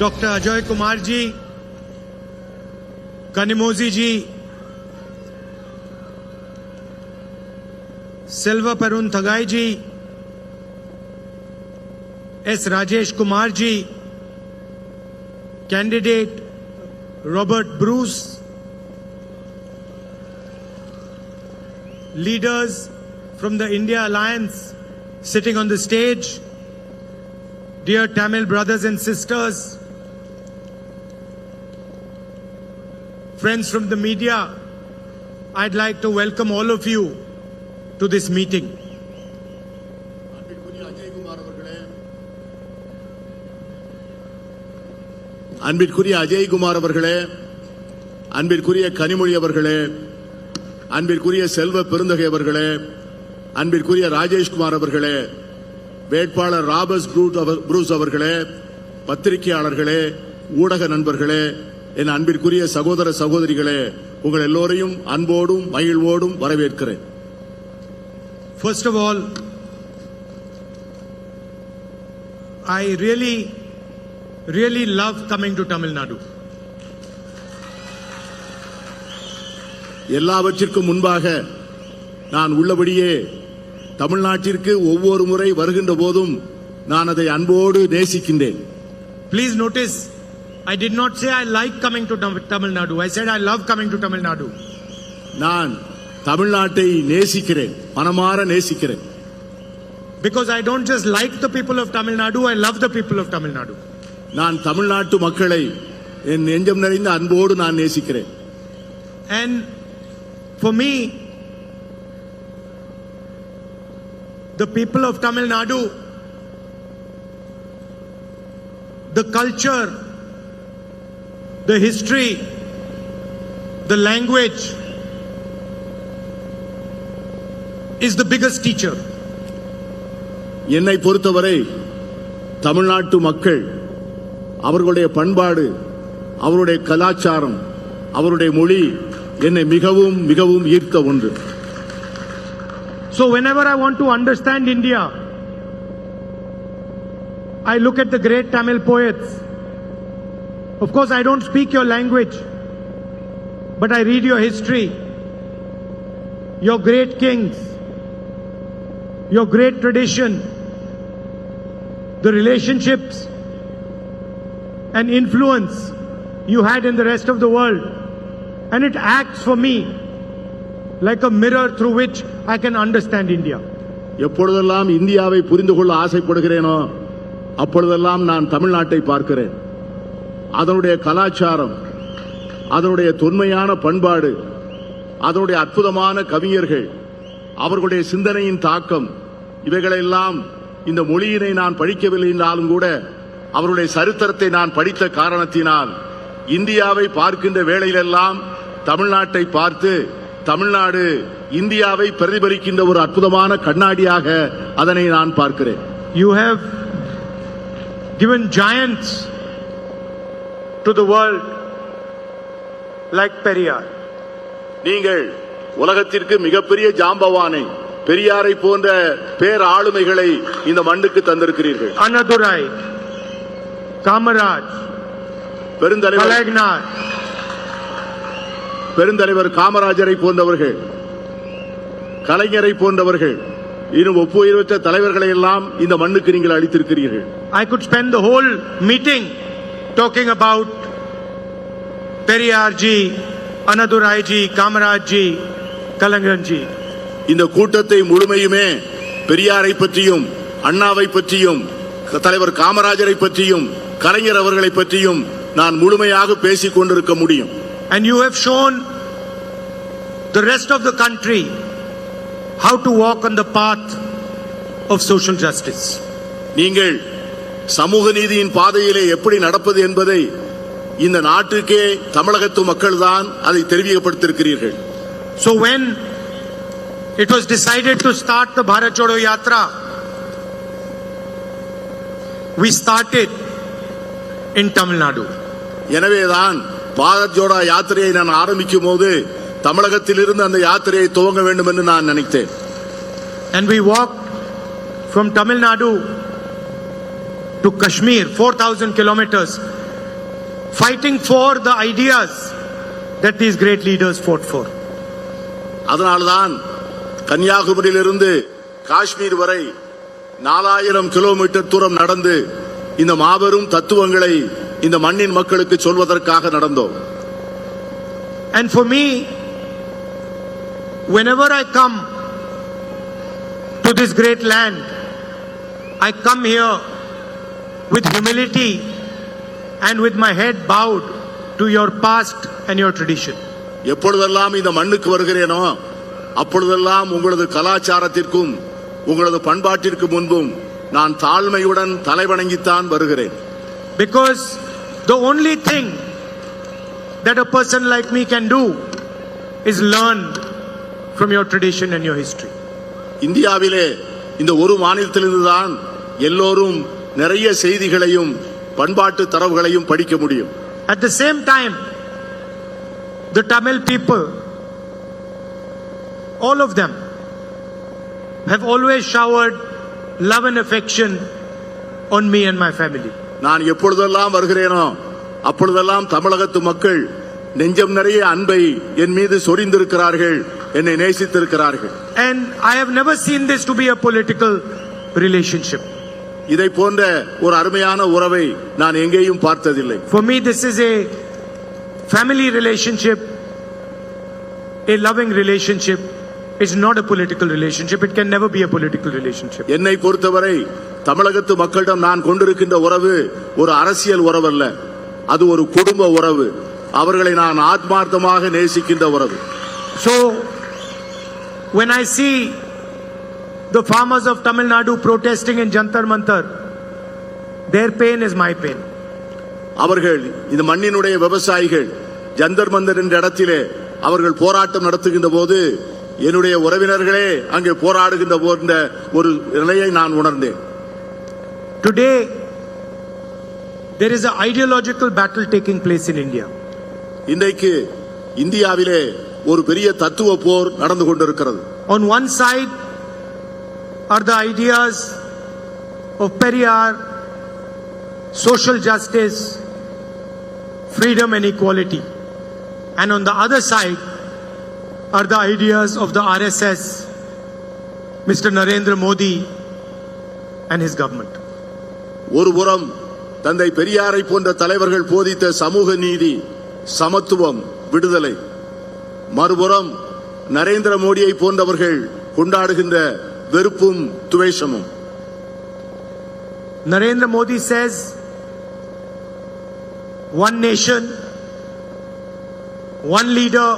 Doctor Ajay Kumar ji Kanimozhi ji Selva Perunthagai ji S Rajesh Kumar ji candidate Robert Bruce leaders from the India Alliance sitting on the stage, dear Tamil brothers and sisters, friends from the media, I'd like to welcome all of you to this meeting. அன்பிற்குரிய அஜய்குமார் அவர்களே அன்பிற்குரிய அவர்களே அன்பிற்குரிய கனிமொழி அவர்களே அன்பிற்குரிய செல்வ பெருந்தகை அவர்களே அன்பிற்குரிய ராஜேஷ்குமார் அவர்களே வேட்பாளர் ராபர்ஸ் ப்ரூஸ் அவர்களே பத்திரிகையாளர்களே ஊடக நண்பர்களே என் அன்பிற்குரிய சகோதர சகோதரிகளே உங்கள் எல்லோரையும் அன்போடும் மகிழ்வோடும் வரவேற்கிறேன் First of all, I really, really love coming to Tamil Nadu. எல்லாவற்றிற்கும் முன்பாக நான் உள்ளபடியே தமிழ்நாட்டிற்கு ஒவ்வொரு முறை வருகின்ற போதும் நான் அதை அன்போடு நேசிக்கின்றேன் Please notice, I did not say I like coming to Tam- Tamil Nadu. I said I love coming to Tamil Nadu. நான் தமிழ்நாட்டை நேசிக்கிறேன் மனமாற நேசிக்கிறேன் Because I don't just like the people of Tamil Nadu, I love the people of Tamil Nadu. நான் தமிழ்நாட்டு மக்களை என் நெஞ்சம் நிறைந்த அன்போடு நான் நேசிக்கிறேன் And for me, the people of Tamil Nadu, the culture, the history, the language is the biggest teacher. என்னை பொறுத்தவரை தமிழ்நாட்டு மக்கள் அவர்களுடைய பண்பாடு அவருடைய கலாச்சாரம் அவருடைய மொழி என்னை மிகவும் மிகவும் ஈர்த்த ஒன்று So whenever I want to understand India, I look at the great Tamil poets. Of course, I don't speak your language, but I read your history, your great kings, your great tradition, the relationships and influence you had in the rest of the world. And it acts for me like a mirror through which I can understand India. எப்பொழுதெல்லாம் இந்தியாவை புரிந்து கொள்ள ஆசைப்படுகிறேனோ அப்பொழுதெல்லாம் நான் தமிழ்நாட்டை பார்க்கிறேன் அதனுடைய கலாச்சாரம் அதனுடைய தொன்மையான பண்பாடு அதனுடைய அற்புதமான கவிஞர்கள் அவர்களுடைய சிந்தனையின் தாக்கம் இவைகளெல்லாம் இந்த மொழியினை நான் படிக்கவில்லை என்றாலும் கூட அவருடைய சரித்திரத்தை நான் படித்த காரணத்தினால் இந்தியாவை பார்க்கின்ற வேளையிலெல்லாம் தமிழ்நாட்டை பார்த்து தமிழ்நாடு இந்தியாவை பிரதிபலிக்கின்ற ஒரு அற்புதமான கண்ணாடியாக அதனை நான் பார்க்கிறேன். You have given giants to the world like Periyar. நீங்கள் உலகத்திற்கு மிகப்பெரிய ஜாம்பவானை பெரியாரை போன்ற பேர் ஆளுமைகளை இந்த மண்ணுக்கு தந்திருக்கிறீர்கள். Anadurai, Kamaraj, பெருந்தலைவர் பெருந்தலைவர் காமராஜரை போன்றவர்கள் கலைஞரை போன்றவர்கள் இன்னும் ஒப்புயர்வற்ற தலைவர்களை எல்லாம் இந்த மண்ணுக்கு நீங்கள் அளித்திருக்கிறீர்கள். I could spend the whole meeting talking about Anadurai ji, Kamaraj ji, Kalangran ji. இந்த கூட்டத்தை முழுமையுமே பெரியாரை பற்றியும் அண்ணாவை பற்றியும் தலைவர் காமராஜரை பற்றியும் கலைஞர் அவர்களை பற்றியும் நான் முழுமையாக பேசிக் கொண்டிருக்க முடியும் And you have shown the rest of the country how to walk on the path of social justice. நீங்கள் சமூக நீதியின் பாதையிலே எப்படி நடப்பது என்பதை இந்த நாட்டுக்கே தமிழகத்து மக்கள்தான் அதை தெரிவிக்கப்படுத்திருக்கிறீர்கள் So when it was decided to start the Bharat Jodo Yatra, we started in Tamil Nadu. எனவேதான் பாரத் ஜோடா யாத்திரையை நான் ஆரம்பிக்கும் போது தமிழகத்திலிருந்து அந்த யாத்திரையை துவங்க வேண்டும் என்று நான் நினைத்தேன் And we walked from Tamil Nadu to Kashmir, 4,000 kilometers, fighting for the ideas that these great leaders fought for. அதனால்தான் கன்னியாகுமரியிலிருந்து காஷ்மீர் வரை நாலாயிரம் கிலோமீட்டர் தூரம் நடந்து இந்த மாபெரும் தத்துவங்களை இந்த மண்ணின் மக்களுக்கு சொல்வதற்காக நடந்தோம் And for me, whenever I come to this great land, I come here with humility and with my head bowed to your past and your tradition. எப்பொழுதெல்லாம் இந்த மண்ணுக்கு வருகிறேனோ அப்பொழுதெல்லாம் உங்களது கலாச்சாரத்திற்கும் உங்களது பண்பாட்டிற்கு முன்பும் நான் தாழ்மையுடன் தலைவணங்கித்தான் வருகிறேன் Because the only thing that a person like me can do is learn from your tradition and your history. இந்தியாவிலே இந்த ஒரு மாநிலத்திலிருந்துதான் எல்லோரும் நிறைய செய்திகளையும் பண்பாட்டு தரவுகளையும் படிக்க முடியும் At the same time, the Tamil people, all of them, have always showered love and affection on me and my family. நான் எப்பொழுதெல்லாம் வருகிறேனோ அப்பொழுதெல்லாம் தமிழகத்து மக்கள் நெஞ்சம் நிறைய அன்பை என் மீது சொரிந்திருக்கிறார்கள் என்னை நேசித்திருக்கிறார்கள் And I have never seen this to be a political relationship. இதை போன்ற ஒரு அருமையான உறவை நான் எங்கேயும் பார்த்ததில்லை For me, this is a family relationship, a loving relationship. It's not a political relationship. It can never be a political relationship. என்னை பொறுத்தவரை தமிழகத்து மக்களிடம் நான் கொண்டிருக்கின்ற உறவு ஒரு அரசியல் உறவல்ல அது ஒரு குடும்ப உறவு அவர்களை நான் ஆத்மார்த்தமாக நேசிக்கின்ற உறவு So, when I see the farmers of Tamil Nadu protesting in Jantar Mantar, their pain is my pain. அவர்கள் இந்த மண்ணினுடைய விவசாயிகள் ஜந்தர் மந்தர் என்ற இடத்திலே அவர்கள் போராட்டம் நடத்துகின்ற போது என்னுடைய உறவினர்களே அங்கே போராடுகின்ற போன்ற ஒரு நிலையை நான் உணர்ந்தேன் Today, there is an ideological battle taking place in India. இன்றைக்கு இந்தியாவிலே ஒரு பெரிய தத்துவ போர் நடந்து கொண்டிருக்கிறது On one side are the ideas of Periyar, social justice, freedom and equality. And on the other side are the ideas of the RSS, Mr. Narendra Modi and his government. ஒருபுறம் தந்தை பெரியாரை போன்ற தலைவர்கள் போதித்த சமூக நீதி சமத்துவம் விடுதலை மறுபுறம் நரேந்திர மோடியை போன்றவர்கள் கொண்டாடுகின்ற வெறுப்பும் துவேஷமும் Narendra Modi says, one nation, one leader,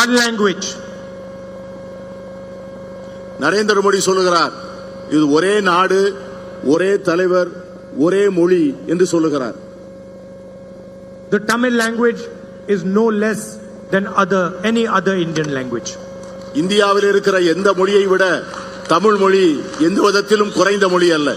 one language. Narendra Modi சொல்லுகிறார் இது ஒரே நாடு ஒரே தலைவர் ஒரே மொழி என்று சொல்லுகிறார் The Tamil language is no less than other any other Indian language. இந்தியாவில் இருக்கிற எந்த மொழியை விட தமிழ் மொழி எந்த விதத்திலும் குறைந்த மொழி அல்ல.